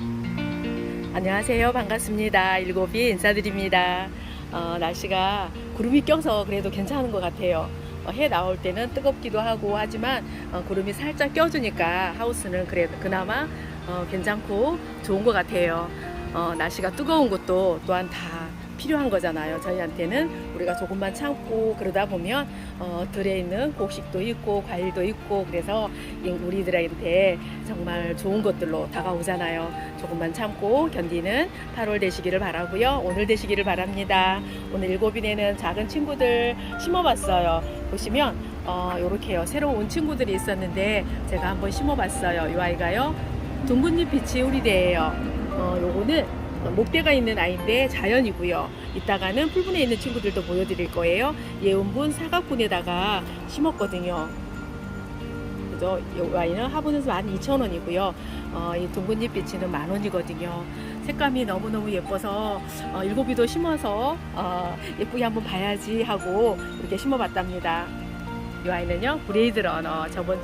안녕하세요. 반갑습니다. 일곱이 인사드립니다. 어, 날씨가 구름이 껴서 그래도 괜찮은 것 같아요. 어, 해 나올 때는 뜨겁기도 하고 하지만 어, 구름이 살짝 껴주니까 하우스는 그래도 그나마 어, 괜찮고 좋은 것 같아요. 어, 날씨가 뜨거운 것도 또한 다 필요한 거잖아요. 저희한테는 우리가 조금만 참고 그러다 보면 어, 들에 있는 곡식도 있고 과일도 있고 그래서 이 우리들한테 정말 좋은 것들로 다가오잖아요. 조금만 참고 견디는 8월 되시기를 바라고요. 오늘 되시기를 바랍니다. 오늘 일곱인에는 작은 친구들 심어봤어요. 보시면 어, 요렇게요. 새로 온 친구들이 있었는데 제가 한번 심어봤어요. 이 아이가요. 둥근잎 빛이 우리대예요. 어, 요거는 목대가 있는 아이인데 자연이고요. 이따가는 풀분에 있는 친구들도 보여드릴 거예요. 예온분 사각분에다가 심었거든요. 그죠? 이 아이는 화분에서 12,000원이고요. 어, 이 둥근잎 비치는 만 원이거든요. 색감이 너무너무 예뻐서 어, 일곱이도 심어서 어, 예쁘게 한번 봐야지 하고 이렇게 심어봤답니다. 이 아이는요 브레이드 러너 저번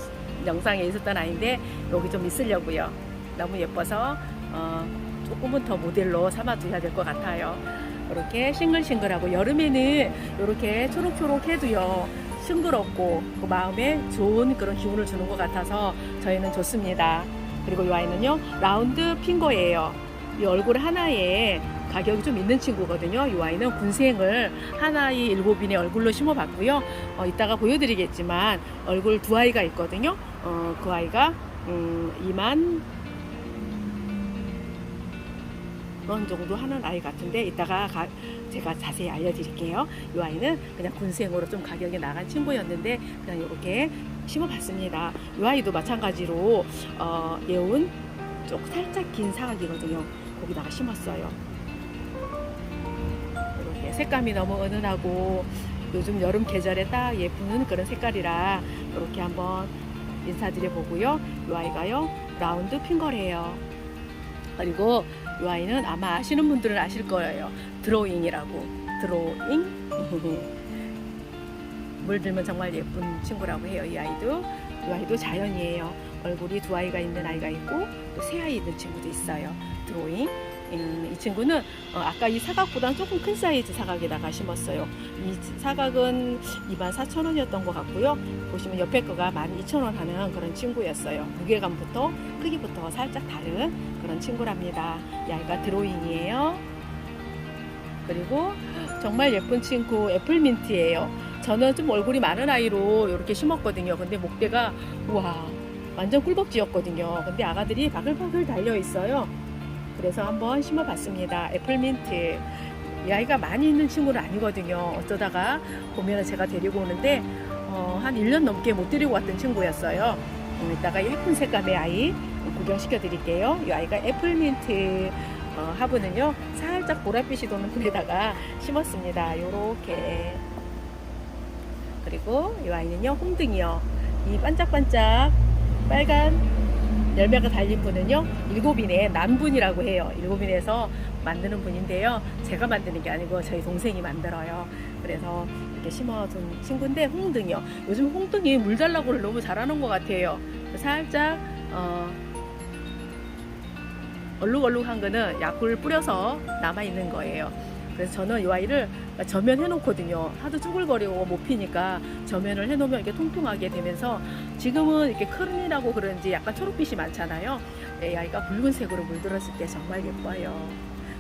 영상에 있었던 아이인데 여기 좀 있으려고요. 너무 예뻐서 어, 조금은 더 모델로 삼아두셔야 될 것 같아요. 이렇게 싱글싱글하고 여름에는 이렇게 초록초록해도요 싱그럽고 그 마음에 좋은 그런 기운을 주는 것 같아서 저희는 좋습니다. 그리고 이 아이는요 라운드 핑거예요. 이 얼굴 하나에 가격이 좀 있는 친구거든요. 이 아이는 군생을 하나의 일곱인의 얼굴로 심어봤고요. 어, 이따가 보여드리겠지만 얼굴 두 아이가 있거든요. 어, 그 아이가 음, 2만 원 정도 하는 아이 같은데 이따가 가- 제가 자세히 알려드릴게요. 이 아이는 그냥 군생으로 좀 가격이 나간 친구였는데 그냥 이렇게 심어봤습니다. 이 아이도 마찬가지로 어, 예운 좀 살짝 긴 사각이거든요. 거기다가 심었어요. 이렇게 색감이 너무 은은하고 요즘 여름 계절에 딱 예쁜 그런 색깔이라 이렇게 한번 인사드려 보고요. 이 아이가요 라운드 핑거래요. 그리고 이 아이는 아마 아시는 분들은 아실 거예요. 드로잉이라고. 드로잉. 물들면 정말 예쁜 친구라고 해요. 이 아이도. 이 아이도 자연이에요. 얼굴이 두 아이가 있는 아이가 있고 또 세 아이 있는 친구도 있어요. 드로잉. 음, 이 친구는 어, 아까 이 사각보다는 조금 큰 사이즈 사각에다가 심었어요. 이 사각은 24,000원이었던 것 같고요. 보시면 옆에 거가 12,000원 하는 그런 친구였어요. 무게감부터 크기부터 살짝 다른 그런 친구랍니다. 이 아이가 드로잉이에요. 그리고 정말 예쁜 친구 애플민트예요. 저는 좀 얼굴이 많은 아이로 이렇게 심었거든요. 근데 목대가 우와 완전 꿀벅지였거든요. 근데 아가들이 바글바글 달려 있어요. 그래서 한번 심어봤습니다. 애플민트. 이 아이가 많이 있는 친구는 아니거든요. 어쩌다가 보면 제가 데리고 오는데 어, 한 1년 넘게 못 데리고 왔던 친구였어요. 음, 이따가 이 예쁜 색감의 아이 구경시켜 드릴게요. 이 아이가 애플민트 어, 화분은요 살짝 보랏빛이 도는 불에다가 심었습니다. 요렇게 그리고 이 아이는요 홍등이요. 이 반짝반짝 빨간 열매가 달린 분은요 일곱인의 남분이라고 해요. 일곱인에서 만드는 분인데요. 제가 만드는 게 아니고 저희 동생이 만들어요. 그래서 이렇게 심어둔 친구인데 홍등이요. 요즘 홍등이 물 달라고를 너무 잘하는 것 같아요. 살짝 어, 얼룩얼룩한 거는 약불 뿌려서 남아 있는 거예요. 그래서 저는 이 아이를 저면 해놓거든요. 하도 쭈글거리고 못 피니까 저면을 해놓으면 이렇게 통통하게 되면서 지금은 이렇게 크른이라고 그런지 약간 초록빛이 많잖아요. 네, 이 아이가 붉은색으로 물들었을 때 정말 예뻐요.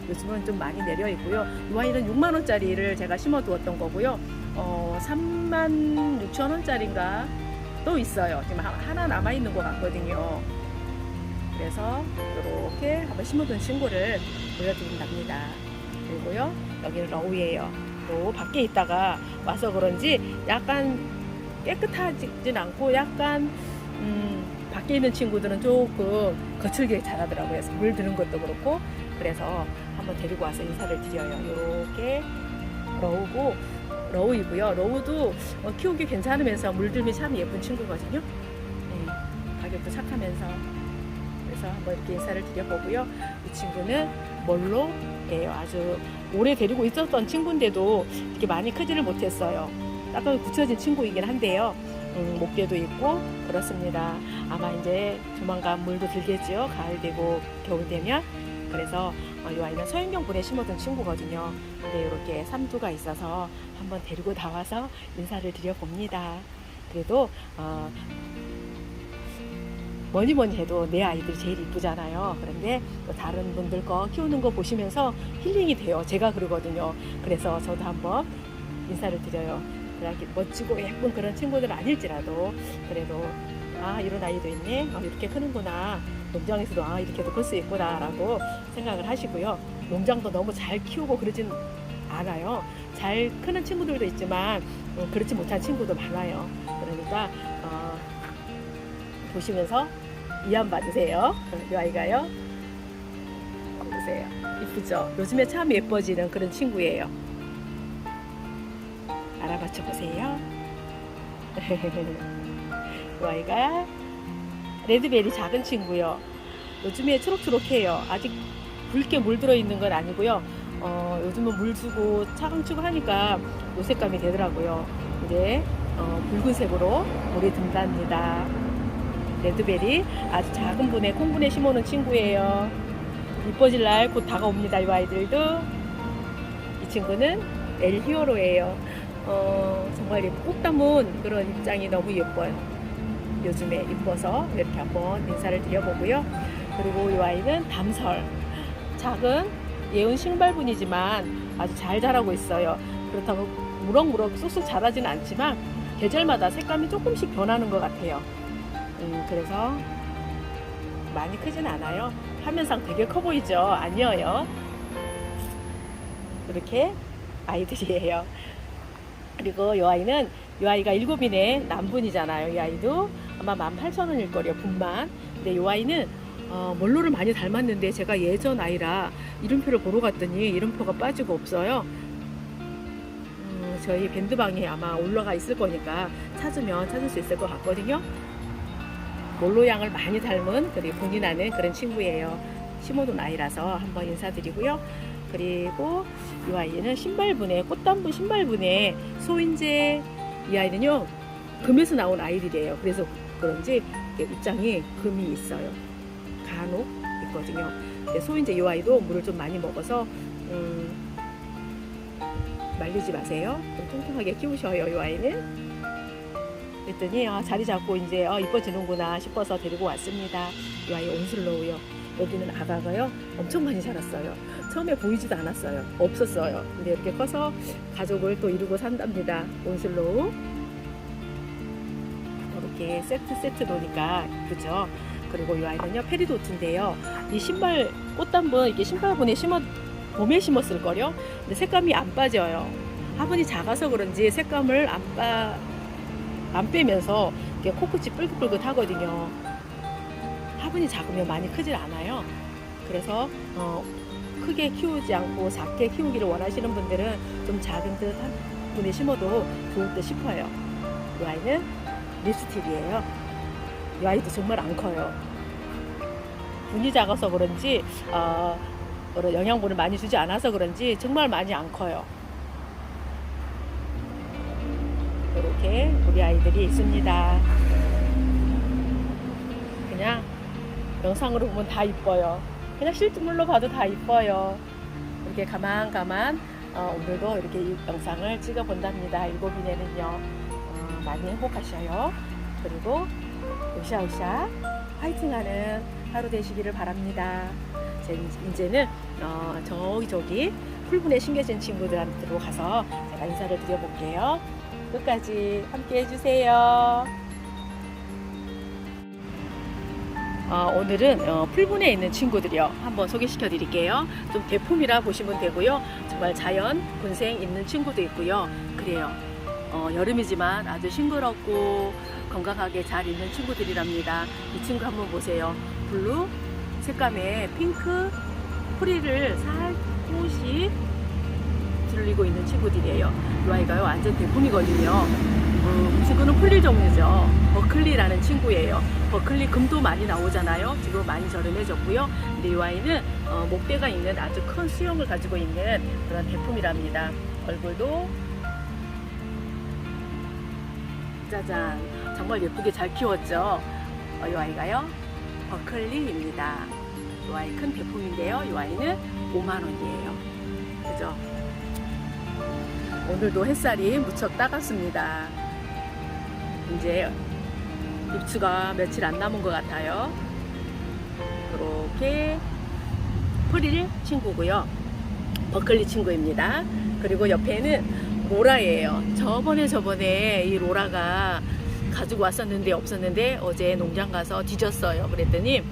요즘은 좀 많이 내려 있고요. 이 아이는 6만 원짜리를 제가 심어 두었던 거고요. 어, 3만 6천 원짜리인가 또 있어요. 지금 하- 하나 남아 있는 것 같거든요. 그래서 이렇게 한번 심어둔 친구를 보여드린답니다. 그리고요 여기는 러우예요. 또 밖에 있다가 와서 그런지 약간 깨끗하진 않고 약간 음, 밖에 있는 친구들은 조금 거칠게 자라더라고요. 그래서 물 드는 것도 그렇고 그래서 한번 데리고 와서 인사를 드려요. 이렇게 러우고 러우이고요. 러우도 어, 키우기 괜찮으면서 물들미 참 예쁜 친구거든요. 네, 가격도 착하면서 그래서 한번 이렇게 인사를 드려보고요. 이 친구는 몰로예요. 아주 오래 데리고 있었던 친구인데도 이렇게 많이 크지를 못했어요. 약간 굳혀진 친구이긴 한데요. 음, 목대도 있고 그렇습니다. 아마 이제 조만간 물도 들겠죠. 가을 되고 겨울 되면 그래서 어, 이 아이는 서인경분에 심어둔 친구거든요. 근데 이렇게 삼두가 있어서 한번 데리고 나와서 인사를 드려봅니다. 그래도 어, 뭐니 뭐니 해도 내 아이들이 제일 이쁘잖아요. 그런데 또 다른 분들 거 키우는 거 보시면서 힐링이 돼요. 제가 그러거든요. 그래서 저도 한번 인사를 드려요. 그렇게 멋지고 예쁜 그런 친구들 아닐지라도 그래도 아 이런 아이도 있네. 아, 이렇게 크는구나. 농장에서도 아 이렇게도 클 수 있구나라고 생각을 하시고요. 농장도 너무 잘 키우고 그러진 않아요. 잘 크는 친구들도 있지만 어, 그렇지 못한 친구도 많아요. 그러니까 어, 보시면서 이안 받으세요. 이 아이가요. 보세요. 이쁘죠? 요즘에 참 예뻐지는 그런 친구예요. 알아맞혀 보세요. 이 아이가 레드베리 작은 친구요. 요즘에 초록초록해요. 아직 붉게 물들어 있는 건 아니고요. 어, 요즘은 물 주고 차강 치고 하니까 노색감이 되더라고요. 이제 어, 붉은색으로 물이 든답니다. 레드베리 아주 작은 분에 콩분에 심어놓은 친구예요. 이뻐질 날 곧 다가옵니다. 이 아이들도 이 친구는 엘 히어로예요. 어, 정말 꼭 담은 그런 입장이 너무 예뻐요. 요즘에 이뻐서 이렇게 한번 인사를 드려보고요. 그리고 이 아이는 담설. 작은 예운 신발분이지만 아주 잘 자라고 있어요. 그렇다고 무럭무럭 쑥쑥 자라지는 않지만 계절마다 색감이 조금씩 변하는 것 같아요. 음, 그래서 많이 크진 않아요. 화면상 되게 커 보이죠? 아니에요. 이렇게 아이들이에요. 그리고 이 아이는 이 아이가 일곱이네 남분이잖아요. 이 아이도 아마 18,000원일 거예요. 분만. 근데 이 아이는 어, 몰로를 많이 닮았는데 제가 예전 아이라 이름표를 보러 갔더니 이름표가 빠지고 없어요. 음, 저희 밴드방에 아마 올라가 있을 거니까 찾으면 찾을 수 있을 것 같거든요. 몰로 양을 많이 닮은 그리고 본이 나는 그런 친구예요. 심어둔 아이라서 한번 인사드리고요. 그리고 이 아이는 신발분에 꽃단분 신발분에 소인재 이 아이는요 금에서 나온 아이들이에요. 그래서 그런지 입장이 금이 있어요. 간혹 있거든요. 소인재 이 아이도 물을 좀 많이 먹어서 음, 말리지 마세요. 좀 통통하게 키우셔요. 이 아이는. 그랬더니 아, 자리 잡고 이제 어, 이뻐지는구나 싶어서 데리고 왔습니다. 이 아이 온슬로우요. 여기는 아가가요 엄청 많이 자랐어요. 처음에 보이지도 않았어요. 없었어요. 근데 이렇게 커서 가족을 또 이루고 산답니다. 온슬로우. 이렇게 세트 세트 놓으니까 이쁘죠. 그리고 이 아이는요 페리도트인데요. 이 신발 꽃단분 이게 신발분에 심어 봄에 심었을 거요. 근데 색감이 안 빠져요. 화분이 작아서 그런지 색감을 안 빠. 안 빼면서 이게 코끝이 뿔긋뿔긋 하거든요. 화분이 작으면 많이 크질 않아요. 그래서 어, 크게 키우지 않고 작게 키우기를 원하시는 분들은 좀 작은 듯 한 분에 심어도 좋을 듯 싶어요. 이 아이는 립스틱이에요. 이 아이도 정말 안 커요. 분이 작아서 그런지 어, 영양분을 많이 주지 않아서 그런지 정말 많이 안 커요. 이렇게 우리 아이들이 있습니다. 그냥 영상으로 보면 다 이뻐요. 그냥 실물로 봐도 다 이뻐요. 이렇게 가만 가만 어, 오늘도 이렇게 이 영상을 찍어 본답니다. 일곱이네는요. 어, 많이 행복하셔요. 그리고 으쌰으쌰 화이팅하는 하루 되시기를 바랍니다. 제 이제는 어, 저기 저기 풀분에 심겨진 친구들한테로 가서 제가 인사를 드려볼게요. 끝까지 함께 해주세요. 어, 오늘은 어, 풀분에 있는 친구들이요. 한번 소개시켜 드릴게요. 좀 대품이라 보시면 되고요. 정말 자연, 군생 있는 친구도 있고요. 그래요. 어, 여름이지만 아주 싱그럽고 건강하게 잘 있는 친구들이랍니다. 이 친구 한번 보세요. 블루 색감의 핑크 프리를 살포시 들리고 있는 친구들이에요. 이 아이가요 완전 대품이거든요. 어, 이 친구는 풀릴 종류죠. 버클리라는 친구예요. 버클리 금도 많이 나오잖아요. 지금 많이 저렴해졌고요. 근데 이 아이는 어, 목대가 있는 아주 큰 수영을 가지고 있는 그런 대품이랍니다. 얼굴도 짜잔 정말 예쁘게 잘 키웠죠. 어, 이 아이가요. 버클리입니다. 이 아이 큰 대품인데요. 이 아이는 5만 원이에요. 그죠? 오늘도 햇살이 무척 따갑습니다. 이제 입추가 며칠 안 남은 것 같아요. 이렇게 프릴 친구고요. 버클리 친구입니다. 그리고 옆에는 로라예요. 저번에 저번에 이 로라가 가지고 왔었는데 없었는데 어제 농장 가서 뒤졌어요. 그랬더니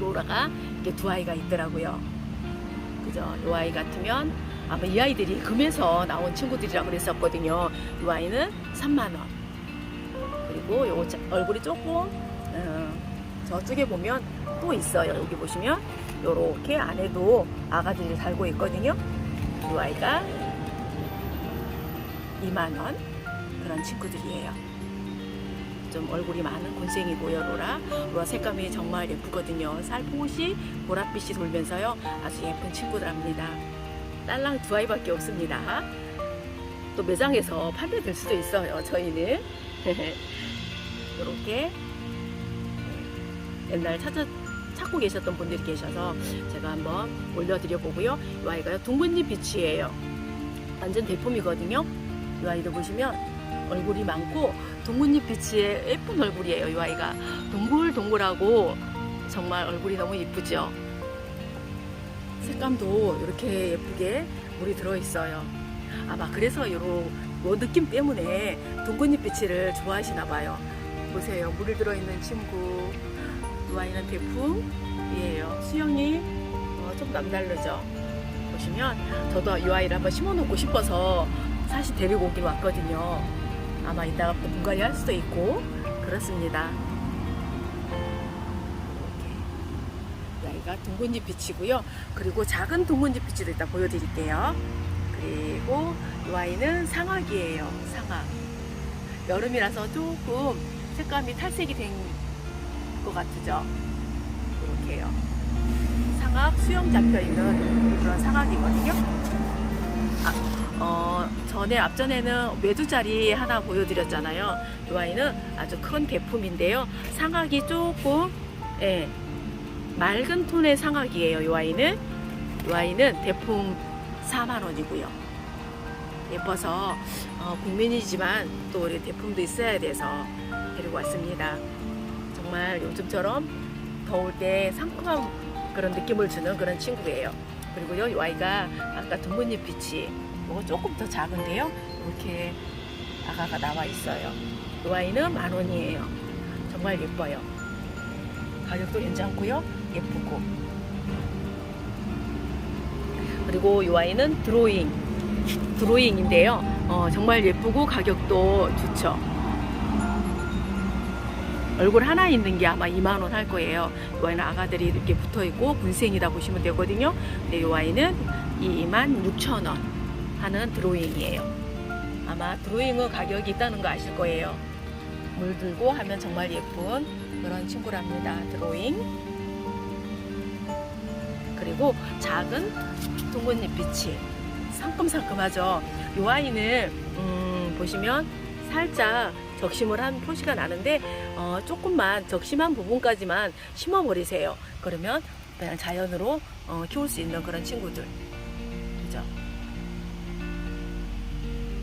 로라가 이렇게 두 아이가 있더라고요. 그죠? 이 아이 같으면 아마 이 아이들이 금에서 나온 친구들이라고 그랬었거든요. 이 아이는 3만 원. 그리고 요 자- 얼굴이 조금 어, 저쪽에 보면 또 있어요. 여기 보시면 요렇게 안에도 아가들이 달고 있거든요. 이 아이가 2만 원 그런 친구들이에요. 좀 얼굴이 많은 곤생이고요, 로라. 로라 색감이 정말 예쁘거든요. 살포시 보랏빛이 돌면서요, 아주 예쁜 친구들합니다. 딸랑 두 아이밖에 없습니다. 또 매장에서 판매될 수도 있어요, 저희는. 이렇게 옛날 찾아 찾고 계셨던 분들이 계셔서 제가 한번 올려드려 보고요. 이 아이가요 둥근잎 빛이에요. 완전 대품이거든요. 이 아이도 보시면 얼굴이 많고 둥근잎 빛의 예쁜 얼굴이에요. 이 아이가 동글동글하고 정말 얼굴이 너무 예쁘죠. 색감도 이렇게 예쁘게 물이 들어 있어요. 아마 그래서 요런 요 느낌 때문에 둥근잎 빛을 좋아하시나 봐요. 보세요. 물이 들어있는 친구. 이 아이는 대품이에요. 수영이 어, 좀 남다르죠. 보시면 저도 이 아이를 한번 심어놓고 싶어서 사실 데리고 오긴 왔거든요. 아마 이따가 또 분갈이 할 수도 있고 그렇습니다. 아이가 둥근잎 빛이고요. 그리고 작은 둥근잎 빛도 이따 보여드릴게요. 그리고 이 아이는 상악이에요. 상악. 여름이라서 조금 색감이 탈색이 된 것 같죠? 이렇게요. 상악 수영 잡혀 있는 그런 상악이거든요. 아, 어, 전에 앞전에는 외두자리 하나 보여드렸잖아요. 이 아이는 아주 큰 대품인데요. 상악이 조금 예, 맑은 톤의 상악이에요. 이 아이는 이 아이는 대품 4만 원이고요. 예뻐서 어, 국민이지만 또 우리 대품도 있어야 돼서 데리고 왔습니다. 정말 요즘처럼 더울 때 상큼한 그런 느낌을 주는 그런 친구예요. 그리고요, 이 아이가 아까 둥근잎 빛이 이거 조금 더 작은데요. 이렇게 아가가 나와 있어요. 이 아이는 만 원이에요. 정말 예뻐요. 가격도 괜찮고요. 예쁘고. 그리고 이 아이는 드로잉. 드로잉인데요. 어, 정말 예쁘고 가격도 좋죠. 얼굴 하나 있는 게 아마 2만 원 할 거예요. 이 아이는 아가들이 이렇게 붙어 있고 군생이다 보시면 되거든요. 근데 이 아이는 2만 6천 원 하는 드로잉이에요. 아마 드로잉은 가격이 있다는 거 아실 거예요. 물 들고 하면 정말 예쁜 그런 친구랍니다. 드로잉. 그리고 작은 둥근잎 빛이 상큼상큼하죠. 이 아이는 음, 보시면 살짝 적심을 한 표시가 나는데 어, 조금만 적심한 부분까지만 심어버리세요. 그러면 그냥 자연으로 어, 키울 수 있는 그런 친구들. 그죠?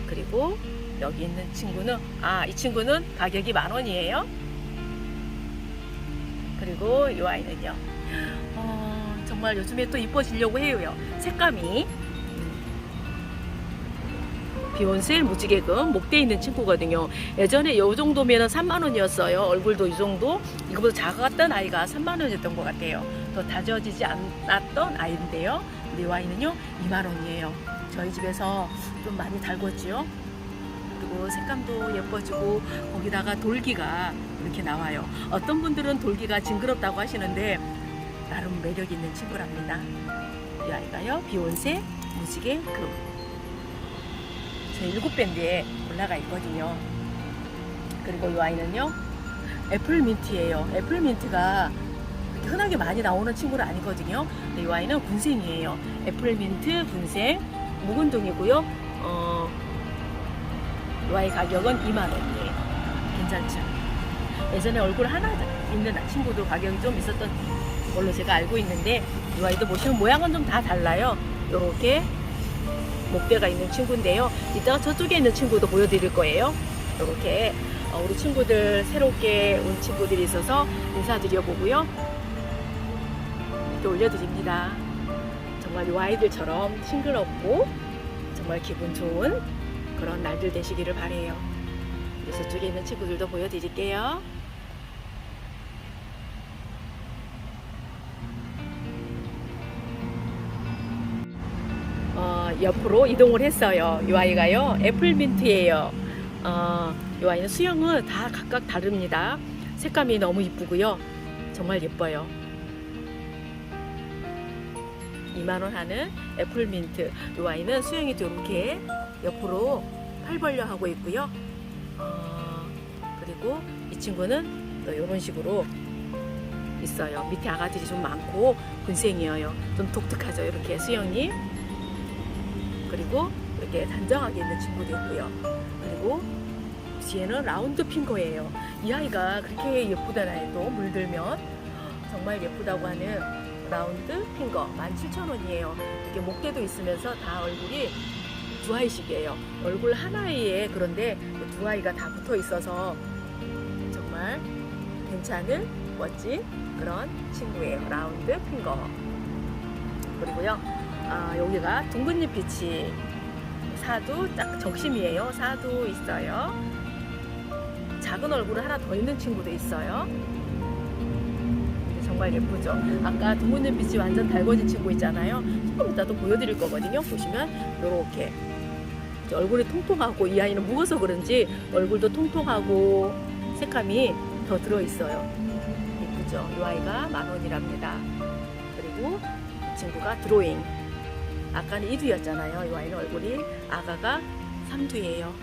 그리고 여기 있는 친구는 아 이 친구는 가격이 만 원이에요. 그리고 이 아이는요. 어, 정말 요즘에 또 이뻐지려고 해요. 색감이 비욘세 무지개금 목대 있는 친구거든요. 예전에 요 정도면 3만 원이었어요. 얼굴도 이 정도. 이거보다 작았던 아이가 3만 원이었던 것 같아요. 더 다져지지 않았던 아이인데요. 이 아이는요 2만 원이에요. 저희 집에서 좀 많이 달궜지요. 그리고 색감도 예뻐지고 거기다가 돌기가 이렇게 나와요. 어떤 분들은 돌기가 징그럽다고 하시는데 나름 매력 있는 친구랍니다. 이 아이가요 비욘세 무지개 금. 제 일곱 밴드에 올라가 있거든요. 그리고 이 아이는요 애플 민트예요. 애플 민트가 그렇게 흔하게 많이 나오는 친구는 아니거든요. 근데 이 아이는 군생이에요. 애플 민트 군생 묵은둥이고요. 어, 이 아이 가격은 2만 원이에요. 괜찮죠? 예전에 얼굴 하나 있는 친구도 가격이 좀 있었던 걸로 제가 알고 있는데 이 아이도 보시면 모양은 좀 다 달라요. 이렇게 목대가 있는 친구인데요. 이따가 저쪽에 있는 친구도 보여드릴 거예요. 이렇게 어, 우리 친구들 새롭게 온 친구들이 있어서 인사드려 보고요. 이렇게 올려드립니다. 정말 이 아이들처럼 싱그럽고 정말 기분 좋은 그런 날들 되시기를 바래요. 저쪽에 있는 친구들도 보여드릴게요. 옆으로 이동을 했어요. 이 아이가요. 애플민트예요. 어, 이 아이는 수영은 다 각각 다릅니다. 색감이 너무 이쁘고요. 정말 예뻐요. 2만 원 하는 애플민트. 이 아이는 수영이 이렇게 옆으로 팔 벌려 하고 있고요. 어, 그리고 이 친구는 또 이런 식으로 있어요. 밑에 아가들이 좀 많고 군생이에요. 좀 독특하죠. 이렇게 수영이. 그리고 이렇게 단정하게 있는 친구도 있고요. 그리고 뒤에는 라운드 핑거예요. 이 아이가 그렇게 예쁘잖아요. 또 물들면 정말 예쁘다고 하는 라운드 핑거 17,000원이에요. 이렇게 목대도 있으면서 다 얼굴이 두 아이씩이에요. 얼굴 하나에 그런데 두 아이가 다 붙어 있어서 정말 괜찮은 멋진 그런 친구예요. 라운드 핑거. 그리고요. 아, 여기가 둥근잎 빛이 사두 딱 적심이에요. 사두 있어요. 작은 얼굴은 하나 더 있는 친구도 있어요. 정말 예쁘죠. 아까 둥근잎 빛이 완전 달궈진 친구 있잖아요. 조금 이따 또 보여드릴 거거든요. 보시면 이렇게 얼굴이 통통하고 이 아이는 묵어서 그런지 얼굴도 통통하고 색감이 더 들어 있어요. 예쁘죠. 이 아이가 만 원이랍니다. 그리고 이 친구가 드로잉. 아까는 2두였잖아요. 이 아이는 얼굴이 아가가 3두예요.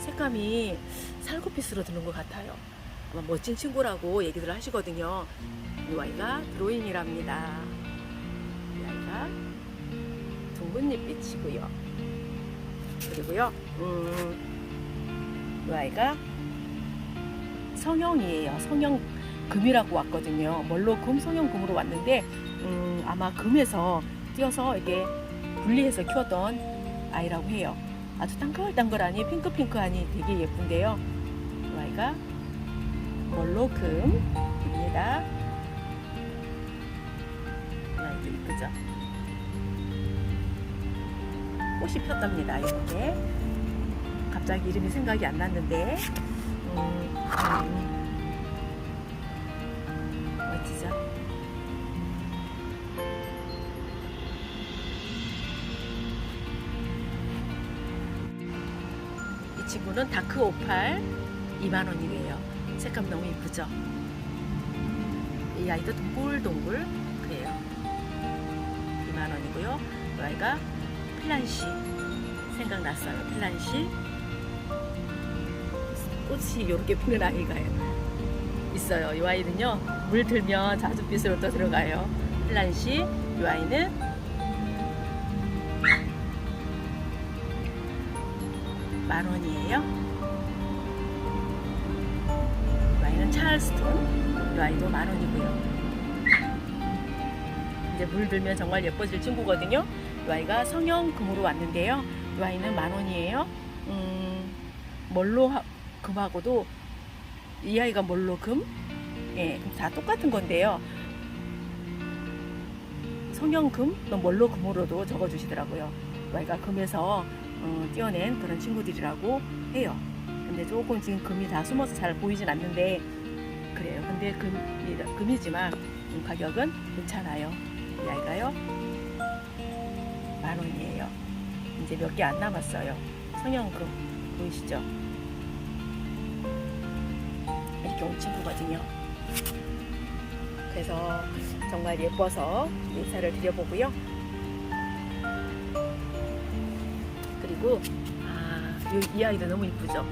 색감이 살코피스로 드는 것 같아요. 아마 멋진 친구라고 얘기들 하시거든요. 이 아이가 드로잉이랍니다. 이 아이가 둥근 잎빛이고요. 그리고요, 음, 이 아이가 성형이에요. 성형 금이라고 왔거든요. 뭘로 금, 성형 금으로 왔는데, 음, 아마 금에서 띄어서 이게 분리해서 키웠던 아이라고 해요. 아주 땅글땅글하니 핑크핑크하니 되게 예쁜데요. 이 아이가 멀로금입니다. 이 아이도 이쁘죠? 꽃이 폈답니다. 이렇게 갑자기 이름이 생각이 안 났는데 음, 음. 멋지죠? 친구는 다크 오팔 2만 원이래요. 색감 너무 이쁘죠? 이 아이도 동글동글 그래요. 2만 원이고요. 이 아이가 플란시 생각났어요. 플란시 꽃이 이렇게 피는 아이가 있어요. 이 아이는요 물 들면 자주빛으로 또 들어가요. 플란시 이 아이는 만 원이에요. 이 아이는 찰스톤 이 아이도 만 원이고요. 이제 물 들면 정말 예뻐질 친구거든요. 이 아이가 성형금으로 왔는데요. 이 아이는 만 원이에요. 음, 뭘로 하- 금하고도 이 아이가 뭘로 금? 예, 다 똑같은 건데요. 성형금, 또 뭘로 금으로도 적어주시더라고요. 이 아이가 금에서 어, 띄어낸 그런 친구들이라고 해요. 근데 조금 지금 금이 다 숨어서 잘 보이진 않는데 그래요. 근데 금, 금이지만 음, 가격은 괜찮아요. 이 아이가요. 만 원이에요. 이제 몇 개 안 남았어요. 성형금 보이시죠? 이렇게 온 친구거든요. 그래서 정말 예뻐서 인사를 드려보고요. 그리고 아, 이, 이 아이도 너무 이쁘죠?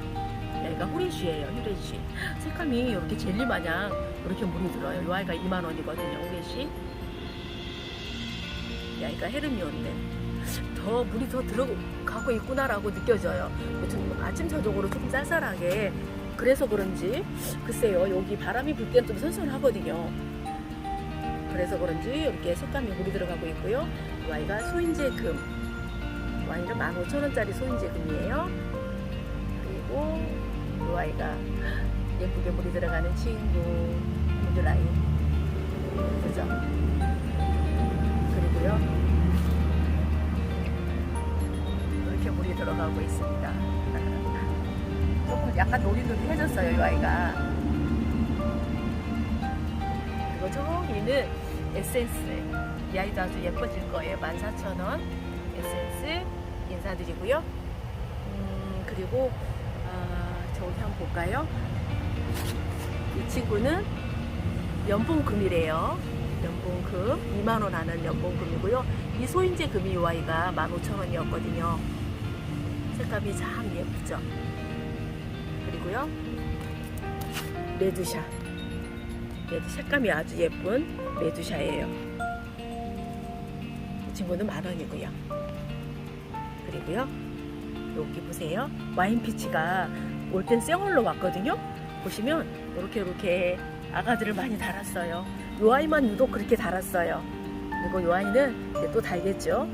얘가 후레쉬예요, 후레쉬. 색감이 이렇게 젤리 마냥 이렇게 물이 들어요. 이 아이가 2만 원이거든요, 후레쉬. 이 아이가 헤르미온데 더 물이 더 들어가고 있구나라고 느껴져요. 좀 아침 저녁으로 조금 쌀쌀하게 그래서 그런지 글쎄요 여기 바람이 불 때는 좀 선선하거든요. 그래서 그런지 이렇게 색감이 물이 들어가고 있고요. 이 아이가 소인제 금. 이 아이는 15,000원짜리 소인제 금이에요. 그리고 이 아이가 예쁘게 물이 들어가는 친구 무드라인. 예쁘죠? 그리고요. 이렇게 물이 들어가고 있습니다. 조금 약간 노릇노릇해졌어요, 이 아이가. 그리고 저기는 에센스. 이 아이도 아주 예뻐질 거예요. 14,000원. 에센스 인사드리고요. 음, 그리고, 아, 저기 한번 볼까요? 이 친구는 연봉금이래요. 연봉금. 2만원 하는 연봉금이고요. 이 소인제 금이 이 아이가 15,000원이었거든요. 색감이 참 예쁘죠? 그리고요. 레드샤. 레드 색감이 아주 예쁜 레드샤예요. 이 친구는 만 원이고요. 그리고요. 여기 보세요. 와인 피치가 올 땐 생얼로 왔거든요. 보시면 이렇게 이렇게 아가들을 많이 달았어요. 요 아이만 유독 그렇게 달았어요. 그리고 요 아이는 이제 또 달겠죠.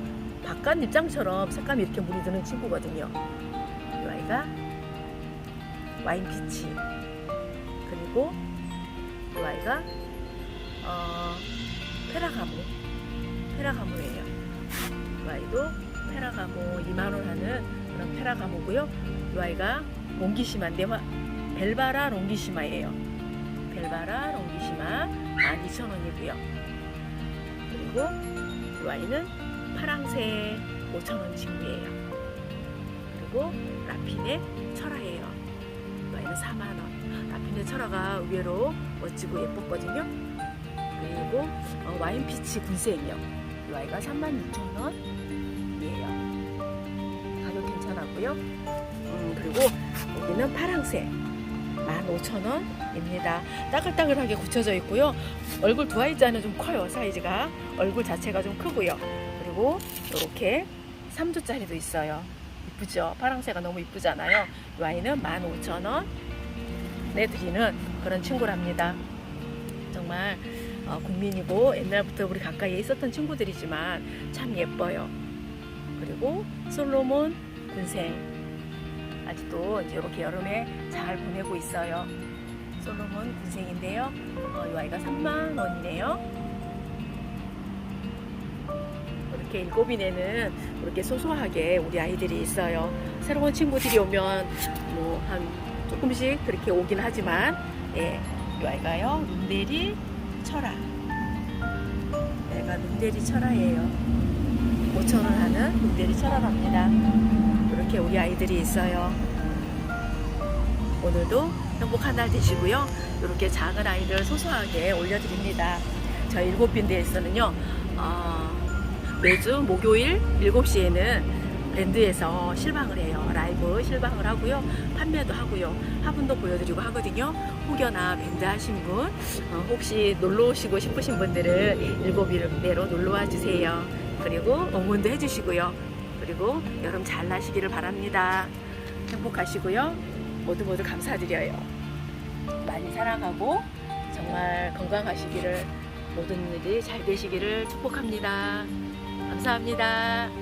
바깥 입장처럼 색감이 이렇게 물이 드는 친구거든요. 이 아이가 와인 피치 그리고 이 아이가 어, 페라가모 페라가모예요. 이 아이도 페라가모 2만 원 하는 그런 페라가모고요. 이 아이가 롱기시마인데 화- 벨바라 롱기시마예요. 벨바라 롱기시마 12,000원이고요. 그리고 이 아이는 파랑새 5,000원 친구예요. 그리고 라핀의 철화예요. 이 아이는 4만원. 라핀의 철화가 의외로 멋지고 예뻤거든요. 그리고 어, 와인 피치 군생이요. 이 아이가 36,000원 괜찮았고요. 음, 그리고 여기는 파랑새 15,000원입니다. 따글따글하게 굳혀져 있고요. 얼굴 두 아이자는 좀 커요. 사이즈가. 얼굴 자체가 좀 크고요. 그리고 이렇게 3두짜리도 있어요. 이쁘죠? 파랑새가 너무 이쁘잖아요. 이 아이는 15,000원 내드리는 그런 친구랍니다. 정말 어, 국민이고 옛날부터 우리 가까이에 있었던 친구들이지만 참 예뻐요. 그리고 솔로몬 군생 아직도 이렇게 여름에 잘 보내고 있어요. 솔로몬 군생인데요. 어, 이 아이가 3만 원이네요. 이렇게 일곱인에는 이렇게 소소하게 우리 아이들이 있어요. 새로운 친구들이 오면 뭐 한 조금씩 그렇게 오긴 하지만 예, 이 아이가요 눈대리 철화. 얘가 눈대리 철화예요. 5천 원 하는 눈대리 철화랍니다. 이렇게 우리 아이들이 있어요. 오늘도 행복한 날 되시고요. 이렇게 작은 아이들 소소하게 올려드립니다. 저희 일곱 빈대에서는요, 어, 매주 목요일 7시에는 랜드에서 실방을 해요. 라이브 실방을 하고요. 판매도 하고요. 화분도 보여드리고 하거든요. 혹여나 밴드 하신 분, 어, 혹시 놀러 오시고 싶으신 분들은 일곱 일배로 놀러 와 주세요. 그리고 응원도 해주시고요. 그리고 여름 잘 나시기를 바랍니다. 행복하시고요. 모두 모두 감사드려요. 많이 사랑하고 정말 건강하시기를 모든 일이 잘 되시기를 축복합니다. 감사합니다.